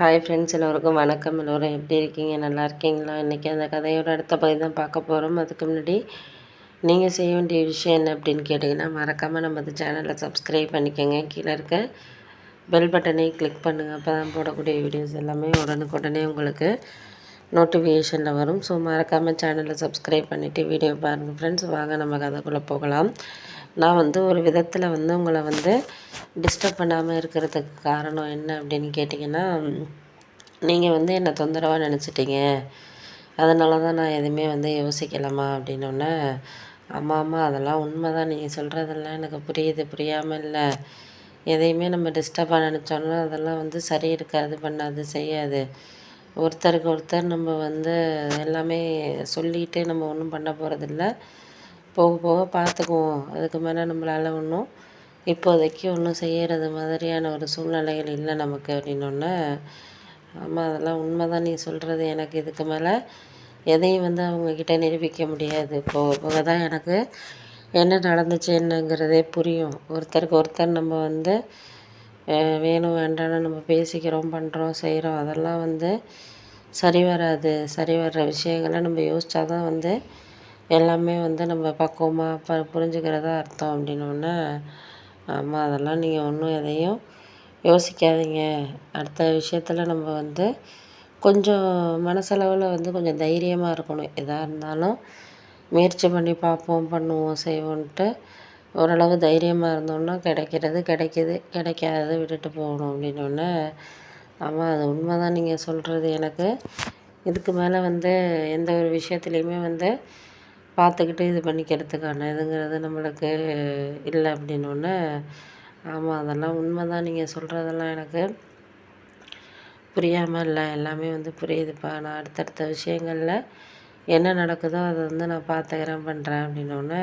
Hi friends எல்லோருக்கும் வணக்கம். எல்லோரும் எப்படி இருக்கீங்க? நல்லா இருக்கீங்களா? இன்றைக்கி அந்த கதையோட அடுத்த பகுதி தான் பார்க்க போகிறோம் அதுக்கு முன்னாடி நீங்கள் செய்ய வேண்டிய விஷயம் என்ன அப்படின்னு கேட்டிங்கன்னா மறக்காமல் நம்ம இந்த சேனலை சப்ஸ்கிரைப் பண்ணிக்கோங்க. கீழே இருக்க பெல் பட்டனை கிளிக் பண்ணுங்கள் அப்போ தான் போடக்கூடிய வீடியோஸ் எல்லாமே உடனுக்குடனே உங்களுக்கு நோட்டிஃபிகேஷனில் வரும். ஸோ மறக்காமல் சேனலை சப்ஸ்கிரைப் பண்ணிவிட்டு வீடியோ பாருங்கள் ஃப்ரெண்ட்ஸ் வாங்க நம்ம கதைக்குள்ளே போகலாம். நான் வந்து ஒரு விதத்தில் வந்து உங்களை வந்து டிஸ்டர்ப் பண்ணாமல் இருக்கிறதுக்கு காரணம் என்ன அப்படின்னு கேட்டிங்கன்னா நீங்கள் வந்து என்னை தொந்தரவாக நினச்சிட்டிங்க. அதனால தான் நான் எதுவுமே வந்து யோசிக்கலாமா அப்படின்னோடனே ஆமாம் ஆமாம் அதெல்லாம் உண்மை தான் நீங்கள் சொல்கிறதெல்லாம் எனக்கு புரியுது புரியாமல் இல்லை. எதையுமே நம்ம டிஸ்டர்பாக நினச்சோன்னா அதெல்லாம் வந்து சரி இருக்காது பண்ணாது செய்யாது. ஒருத்தருக்கு ஒருத்தர் நம்ம வந்து எல்லாமே சொல்லிட்டு நம்ம ஒன்றும் பண்ண போகிறதில்ல. போக போக பார்த்துக்குவோம். அதுக்கு மேலே நம்மளால் ஒன்றும் இப்போதைக்கு ஒன்றும் செய்கிறது மாதிரியான ஒரு சூழ்நிலைகள் இல்லை நமக்கு அப்படின்னொன்னே ஆமாம் அதெல்லாம் உண்மை தான். நீ சொல்கிறது எனக்கு இதுக்கு மேலே எதையும் வந்து அவங்கக்கிட்ட நிரூபிக்க முடியாது. போக போக தான் எனக்கு என்ன நடந்துச்சு என்னங்கிறதே புரியும். ஒருத்தருக்கு ஒருத்தர் நம்ம வந்து வேணும் வேண்டாம்னு நம்ம பேசிக்கிறோம் பண்ணுறோம் செய்கிறோம் அதெல்லாம் வந்து சரி வராது. சரி வர்ற விஷயங்களை நம்ம யோசித்தா தான் வந்து எல்லாமே வந்து நம்ம பக்குவமாக ப புரிஞ்சுக்கிறதா அர்த்தம் அப்படின்னோடனே ஆமாம் அதெல்லாம் நீங்கள் ஒன்றும் எதையும் யோசிக்காதீங்க. அடுத்த விஷயத்தில் நம்ம வந்து கொஞ்சம் மனசளவில் வந்து கொஞ்சம் தைரியமாக இருக்கணும். எதாக இருந்தாலும் முயற்சி பண்ணி பார்ப்போம் பண்ணுவோம் செய்வோன்ட்டு ஓரளவு தைரியமாக இருந்தோம்னா கிடைக்கிறது கிடைக்கிது. கிடைக்காதது விட்டுட்டு போகணும் அப்படின்னோடனே ஆமாம் அது உண்மை தான் நீங்கள் சொல்கிறது எனக்கு. இதுக்கு மேலே வந்து எந்த ஒரு விஷயத்துலையுமே வந்து பார்த்துக்கிட்டு இது பண்ணிக்கிறதுக்கான இதுங்கிறது நம்மளுக்கு இல்லை அப்படின்னோடனே ஆமாம் அதெல்லாம் உண்மை தான் நீங்கள் சொல்கிறதெல்லாம் எனக்கு புரியாமல் இல்லை. எல்லாமே வந்து புரியுதுப்பா. நான் அடுத்தடுத்த விஷயங்களில் என்ன நடக்குதோ அதை வந்து நான் பார்த்துக்கிறேன் பண்ணுறேன் அப்படின்னோடனே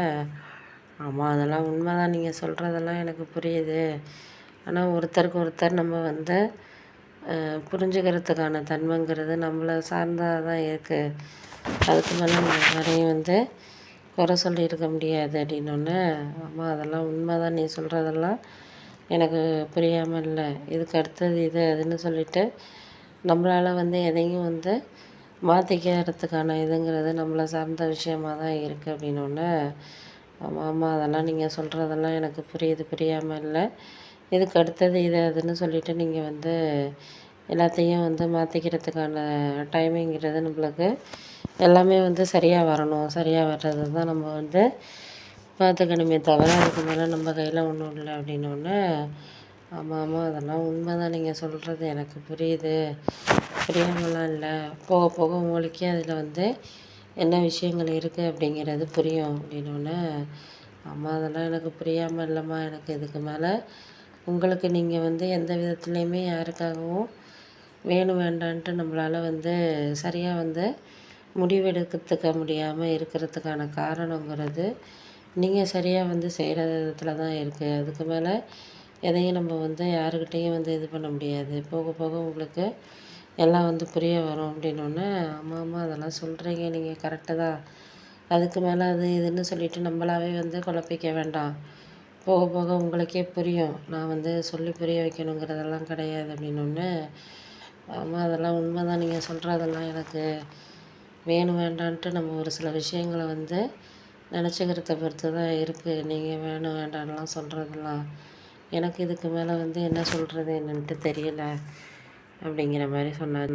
ஆமாம் அதெல்லாம் உண்மை தான் நீங்கள் சொல்கிறதெல்லாம் எனக்கு புரியுது. ஆனால் ஒருத்தருக்கு ஒருத்தர் நம்ம வந்து புரிஞ்சுக்கிறதுக்கான தன்மைங்கிறது நம்மளை சார்ந்ததாக தான் இருக்குது அதுக்கு மேலே நம்ம யாரையும் வந்து குறை சொல்லியிருக்க முடியாது அப்படின்னோடனே ஆமாம் அதெல்லாம் உண்மை தான் நீ சொல்கிறதெல்லாம் எனக்கு புரியாமல் இல்லை இதுக்கு அடுத்தது இது அதுன்னு சொல்லிட்டு நம்மளால் வந்து எதையும் வந்து மாற்றிக்கிறதுக்கான இதுங்கிறது நம்மளை சார்ந்த விஷயமாக தான் இருக்குது அப்படின்னோடனே ஆமாம் ஆமாம் அதெல்லாம் நீங்கள் சொல்கிறதெல்லாம் எனக்கு புரியுது புரியாமல் இல்லை. இதுக்கு அடுத்தது இது அதுன்னு சொல்லிவிட்டு நீங்கள் வந்து எல்லாத்தையும் வந்து மாற்றிக்கிறதுக்கான டைமிங்கிறது நம்மளுக்கு எல்லாமே வந்து சரியாக வரணும். சரியாக வர்றது தான் நம்ம வந்து பார்த்துக்கணுமே தவிர அதுக்கு மேலே நம்ம கையில் ஒன்றும் இல்லை அப்படின்னோடனே ஆமாம் ஆமாம் அதெல்லாம் உண்மை தான் நீங்கள் சொல்கிறது எனக்கு புரியுது. புரியாமலாம் இல்லை. போக போக உங்களுக்கே அதில் வந்து என்ன விஷயங்கள் இருக்குது அப்படிங்கிறது புரியும் அப்படின்னோடனே அம்மா அதெல்லாம் எனக்கு புரியாமல் இல்லைம்மா எனக்கு இதுக்கு மேலே உங்களுக்கு நீங்கள் வந்து எந்த விதத்துலேயுமே யாருக்காகவும் வேணும் வேண்டான்ட்டு நம்மளால் வந்து சரியாக வந்து முடிவெடுக்கிறதுக்க முடியாமல் இருக்கிறதுக்கான காரணங்கிறது நீங்கள் சரியாக வந்து செய்கிற விதத்தில் தான் இருக்குது அதுக்கு மேலே எதையும் நம்ம வந்து யாருக்கிட்டேயும் வந்து இது பண்ண முடியாது. போக போக உங்களுக்கு எல்லாம் வந்து புரிய வரும் அப்படின்னோடனே ஆமாம் ஆமாம் அதெல்லாம் சொல்கிறீங்க நீங்கள் கரெக்டு தான். அதுக்கு மேலே அது இதுன்னு சொல்லிட்டு நம்மளாவே வந்து குழப்பிக்க வேண்டாம். போக போக உங்களுக்கே புரியும். நான் வந்து சொல்லி புரிய வைக்கணுங்கிறதெல்லாம் கிடையாது அப்படின்னோடனே ஆமாம் அதெல்லாம் உண்மை தான் நீங்கள் சொல்கிறதெல்லாம் எனக்கு வேணும் வேண்டான்ட்டு நம்ம ஒரு சில விஷயங்களை வந்து நினச்சிக்கிறத பொறுத்து தான் இருக்குது நீங்கள் வேணும் வேண்டாம்லாம் சொல்கிறதெல்லாம் எனக்கு இதுக்கு மேலே வந்து என்ன சொல்கிறது என்னன்ட்டு தெரியல. அப்படிங்கிற மாதிரி சொன்னார்